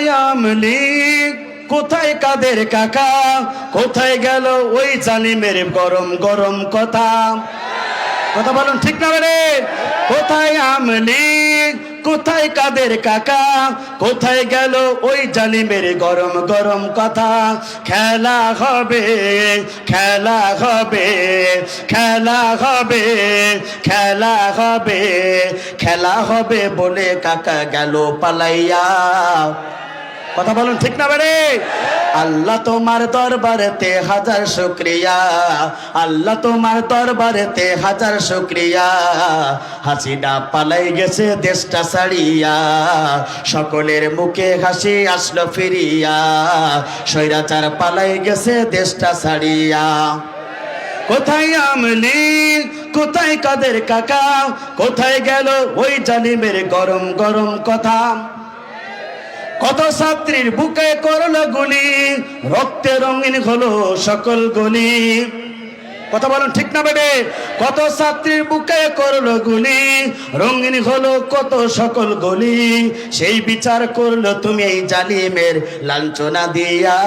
কোথায় আমলি কোথায় কাদের কাকা? কোথায় গেল ওই জালিমের গরম গরম কথা? কথা বলুন ঠিক না রে কোথায় আমলি কোথায় কাদের কাকা? কোথায় গেল ওই জালিমের গরম গরম কথা? খেলা হবে খেলা হবে খেলা হবে খেলা হবে খেলা হবে বলে কাকা গেল পালাইয়া। কথা বলুন ঠিক না বেড়ে? আল্লাহ তোমার দরবারেতে হাজার শুক্রিয়া। আল্লাহ তোমার দরবারেতে হাজার শুক্রিয়া। হাসিনা পালাই গেছে দেশটা ছাড়িয়া। সকলের মুখে হাসি আসলো ফিরিয়া। স্বৈরাচার পালাই গেছে দেশটা ছাড়িয়া। কোথায় আমলি কোথায় কাদের কাকা? কোথায় গেল ওই জালিমের গরম গরম কথা? কত ছাত্রীর বুকে করল গুলি রক্তে রঙিন হলো সকল গুলি। কথা বলুন ঠিক না, বেবে? কত ছাত্রীর বুকে করল গুলি, রঙিন হলো কত সকল গলি। সেই বিচার করল তুমি এই জালিমের লাঞ্ছনা দিয়া।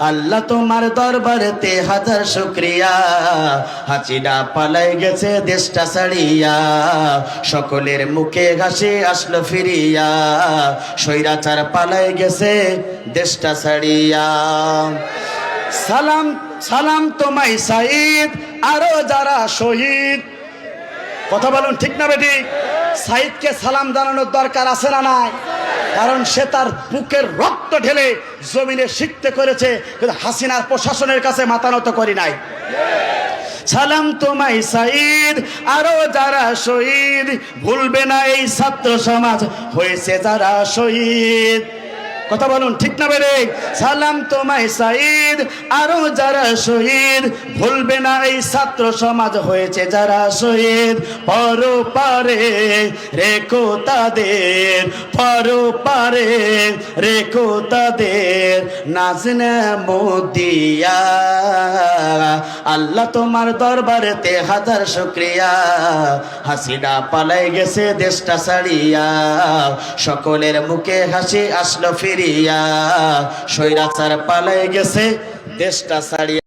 আল্লাহ তোমার দরবারেতে হাজার শুক্রিয়া। হাসিনা পালাই গেছে দেশটা ছাড়িয়া। সকলের মুখে ঘাসে আসলো ফিরিয়া। স্বৈরাচার পালাই গেছে দেশটা ছাড়িয়া। সালাম সালাম তোমায় সাইদ আরও যারা শহীদ। কথা বলুন ঠিক না বেটি? সাইদকে সালাম জানানোর দরকার আছে না নাই? কারণ সে তার বুকের রক্ত ঢেলে জমিনে শিখতে করেছে, কিন্তু হাসিনার প্রশাসনের কাছে মাথা নত করি নাই। সালাম তোমায় সাইদ আরও যারা শহীদ। ভুলবে না এই ছাত্র সমাজ, হয়েছে যারা শহীদ। কথা বলুন, ঠিক না বেরে সালাম তোমায় সাইদ আরও যারা শহীদ, ভুলবে না এই ছাত্র সমাজ হয়েছে যারা শহীদ। পর পারে রেখো তাদের, পর পারে রেখো তাদের, নাজনে মোদিয়া। আল্লাহ তোমার দরবারেতে হাজার শুক্রিয়া। হাসিনা পালাই গেছে দেশটা ছাড়িয়া। সকলের মুখে হাসি আসলো ফিরিয়া। স্বৈরাচার পালাই গেছে দেশটা ছাড়িয়া।